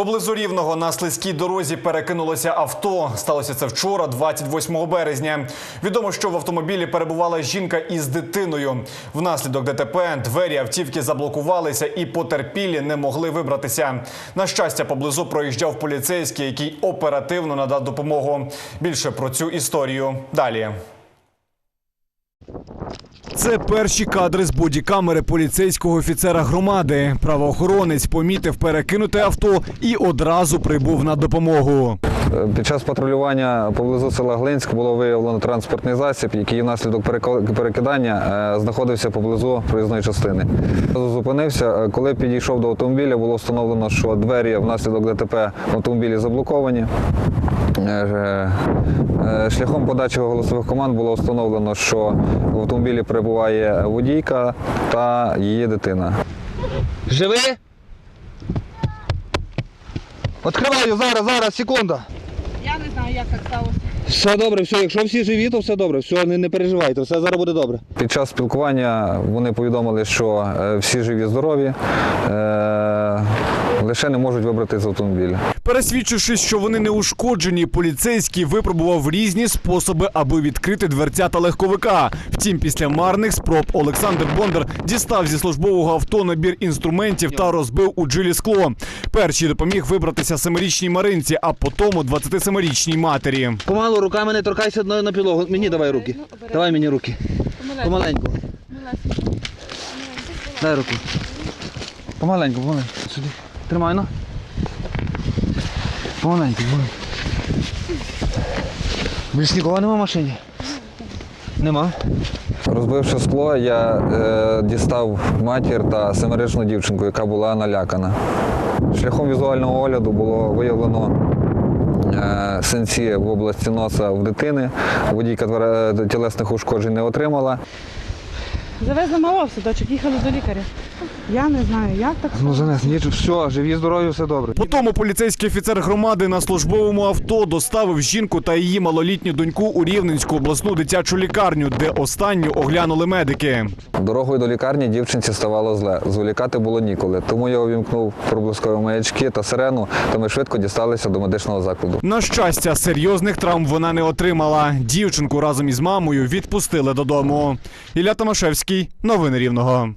Поблизу рівного на слизькій дорозі перекинулося авто. Сталося це вчора, 28 березня. Відомо, що в автомобілі перебувала жінка із дитиною. Внаслідок ДТП двері автівки заблокувалися і потерпілі не могли вибратися. На щастя, поблизу проїжджав поліцейський, який оперативно надав допомогу. Більше про цю історію далі. Це перші кадри з бодікамери поліцейського офіцера громади. Правоохоронець помітив перекинуте авто і одразу прибув на допомогу. Під час патрулювання поблизу села Глинськ було виявлено транспортний засіб, який внаслідок перекидання е, знаходився поблизу проїзної частини. Зупинився. Е, Коли підійшов до автомобіля, було встановлено, що двері внаслідок ДТП в автомобілі заблоковані. Е, е, Шляхом подачі голосових команд було встановлено, що в автомобілі перебуває водійка та її дитина. Живи? Відкриваю зараз, зараз, секунда. Я не знаю, як так сталося. Все добре, все. Якщо всі живі, то все добре. Все, не, не переживайте, все зараз буде добре. Під час спілкування вони повідомили, що е, всі живі, здорові, е, лише не можуть вибрати з автомобіля. Пересвідчившись, що вони не ушкоджені, поліцейський випробував різні способи, аби відкрити дверцята легковика. Втім, після марних спроб Олександр Бондар дістав зі службового авто набір інструментів та розбив у джилі скло. Перший допоміг вибратися семирічній Маринці, а потім 27-річній матері. Помалу руками не торкайся одною на підлогу. Мені давай руки. Давай мені руки. Помаленьку. Дай руку. Помаленьку, помаленьку. Сюди. Тримай, ну. Помаленьку, помаленьку. Більш нікого нема в машині? Нема. Розбивши скло, я е, дістав матір та семирічну дівчинку, яка була налякана. Шляхом візуального огляду було виявлено е, синці в області носа в дитини. Водійка тілесних ушкоджень не отримала. Завезли малого в садочок, їхали до лікаря. Я не знаю, як так Ну занес, ніч, все, живі, здорові, все добре. Потому поліцейський офіцер громади на службовому авто доставив жінку та її малолітню доньку у Рівненську обласну дитячу лікарню, де останню оглянули медики. Дорогою до лікарні дівчинці ставало зле. Зволікати було ніколи. Тому я увімкнув проблискові маячки та сирену, та ми швидко дісталися до медичного закладу. На щастя, серйозних травм вона не отримала. Дівчинку разом із мамою відпустили додому. Ілля Томашевський, новини Рівного.